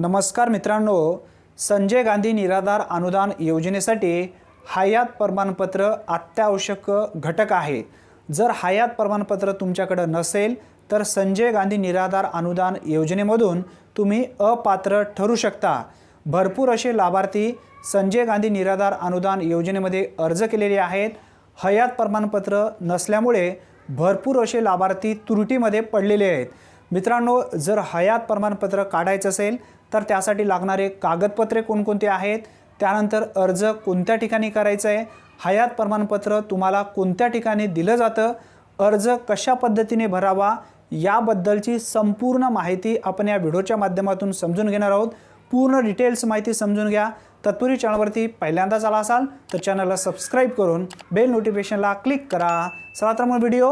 नमस्कार मित्रांनो संजय गांधी निराधार अनुदान योजनेसाठी हयात प्रमाणपत्र अत्यावश्यक घटक आहे. जर हयात प्रमाणपत्र तुमच्याकडं नसेल तर संजय गांधी निराधार अनुदान योजनेमधून तुम्ही अपात्र ठरू शकता. भरपूर असे लाभार्थी संजय गांधी निराधार अनुदान योजनेमध्ये अर्ज केलेले आहेत. हयात प्रमाणपत्र नसल्यामुळे भरपूर असे लाभार्थी त्रुटीमध्ये पडलेले आहेत. मित्रांनो जर हयात प्रमाणपत्र काढायचं असेल तर त्यासाठी लागणारे कागदपत्रे कोणकोणते आहेत? त्यानंतर अर्ज कोणत्या ठिकाणी करायचं आहे? हयात प्रमाणपत्र तुम्हाला कोणत्या ठिकाणी दिलं जातं? अर्ज कशा पद्धतीने भरावा? याबद्दलची संपूर्ण माहिती आपण या व्हिडिओच्या माध्यमातून समजून घेणार आहोत. पूर्ण डिटेल्स माहिती समजून घ्या. तत्पूर्वी चॅनलवरती पहिल्यांदाच आला असाल तर चॅनलला सबस्क्राईब करून बेल नोटिफिकेशनला क्लिक करा. चला तर मग व्हिडिओ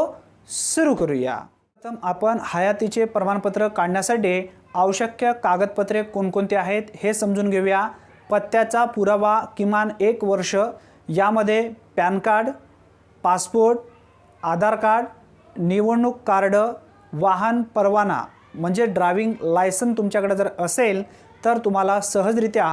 सुरू करूया. प्रथम आपण हयातीचे प्रमाणपत्र काढण्यासाठी आवश्यक कागदपत्रे कोणकोणती आहेत हे समजून घेऊया. पत्त्याचा पुरावा किमान एक वर्ष. यामध्ये PAN card passport Aadhaar card निवडणूक कार्ड वाहन परवाना म्हणजे ड्रायव्हिंग लायसन तुमच्याकडे जर असेल तर तुम्हाला सहजरित्या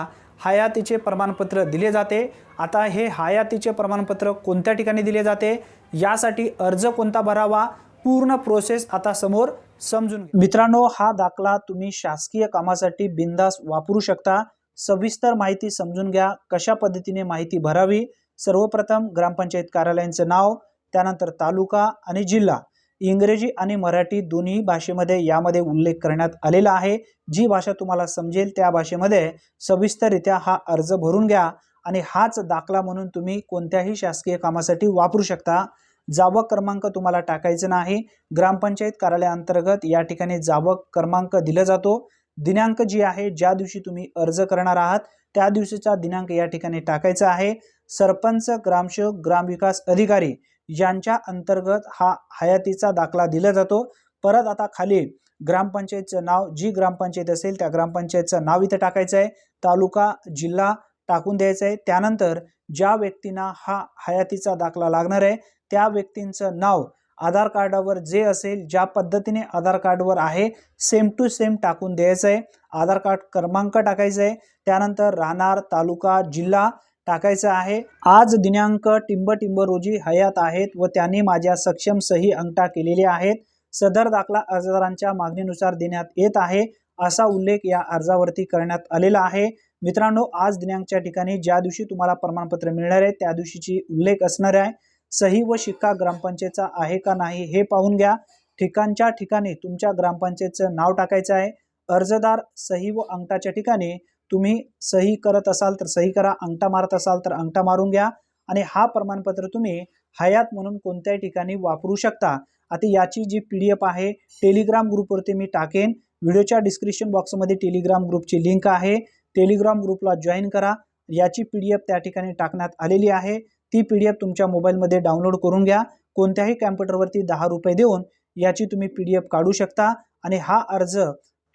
हयातीचे प्रमाणपत्र दिले जाते. आता हे हयातीचे प्रमाणपत्र कोणत्या ठिकाणी दिले जाते? यासाठी अर्ज कोणता भरावा? पूर्ण प्रोसेस आता समोर समजून मित्रांनो हा दाखला तुम्ही शासकीय कामासाठी बिंदास वापरू शकता. सविस्तर माहिती समजून घ्या. कशा पद्धतीने माहिती भरावी? सर्वप्रथम ग्रामपंचायत कार्यालयांचं नाव त्यानंतर तालुका आणि जिल्हा. इंग्रजी आणि मराठी दोन्ही भाषेमध्ये यामध्ये उल्लेख करण्यात आलेला आहे. जी भाषा तुम्हाला समजेल त्या भाषेमध्ये सविस्तररित्या हा अर्ज भरून घ्या आणि हाच दाखला म्हणून तुम्ही कोणत्याही शासकीय कामासाठी वापरू शकता. जावक क्रमांक तुम्हाला टाकायचं नाही. ग्रामपंचायत कार्यालयाअंतर्गत या ठिकाणी जावक क्रमांक दिला जातो. दिनांक जी आहे ज्या दिवशी तुम्ही अर्ज करणार आहात त्या दिवशीचा दिनांक या ठिकाणी टाकायचा आहे. सरपंच ग्रामसेवक ग्रामविकास अधिकारी यांच्या अंतर्गत हा हयातीचा दाखला दिला जातो. परत आता खाली ग्रामपंचायतचं नाव जी ग्रामपंचायत असेल त्या ग्रामपंचायतचं नाव इथं टाकायचं आहे. तालुका जिल्हा टाकून द्यायचं आहे. त्यानंतर ज्या व्यक्तींना हा हयातीचा दाखला लागणार आहे त्या व्यक्तींचं नाव आधार कार्डावर जे असेल ज्या पद्धतीने आधार कार्डवर आहे सेम टू सेम टाकून द्यायचं आहे. आधार कार्ड क्रमांक टाकायचा आहे. त्यानंतर राहणार तालुका जिल्हा टाकायचा आहे. आज दिनांक टिंब टिंब रोजी हयात आहेत व त्यांनी माझ्या सक्षम सही अंगठा केलेले आहेत. सदर दाखला अर्जदारांच्या मागणीनुसार देण्यात येत आहे असा उल्लेख या अर्जावरती करण्यात आलेला आहे. मित्रांनो आज दिनांकच्या ठिकाणी ज्या दिवशी तुम्हाला प्रमाणपत्र मिळणार आहे त्या दिवशीची उल्लेख असणार आहे. सही व शिक्का ग्रामपंचायतचा आहे का नाही हे पाहून घ्या. ठिकाणच्या ठिकाणी तुमच्या ग्रामपंचायतचं नाव टाकायचं आहे. अर्जदार सही व अंगठाच्या ठिकाणी तुम्ही सही करत असाल तर सही करा अंगठा मारत असाल तर अंगठा मारून घ्या आणि हा प्रमाणपत्र तुम्ही हयात म्हणून कोणत्याही ठिकाणी वापरू शकता. आता याची जी पी डी एफ आहे टेलिग्राम ग्रुपवरती मी टाकेन. व्हिडिओच्या डिस्क्रिप्शन बॉक्समध्ये टेलिग्राम ग्रुपची लिंक आहे. टेलिग्राम ग्रुपला जॉईन करा. याची पी डी एफ त्या ठिकाणी टाकण्यात आलेली आहे. ती पी डी एफ तुमच्या मोबाईलमध्ये डाउनलोड करून घ्या. कोणत्याही कॅम्प्युटरवरती दहा रुपये देऊन याची तुम्ही पी डी एफ काढू शकता आणि हा अर्ज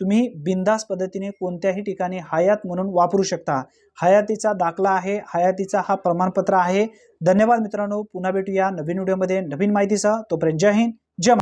तुम्ही बिंदास पद्धतीने कोणत्याही ठिकाणी हयात म्हणून वापरू शकता. हयातीचा दाखला आहे. हयातीचा हा प्रमाणपत्र आहे. धन्यवाद मित्रांनो. पुन्हा भेटूया नवीन व्हिडिओमध्ये नवीन माहितीसह. तोपर्यंत जय हिंद. जय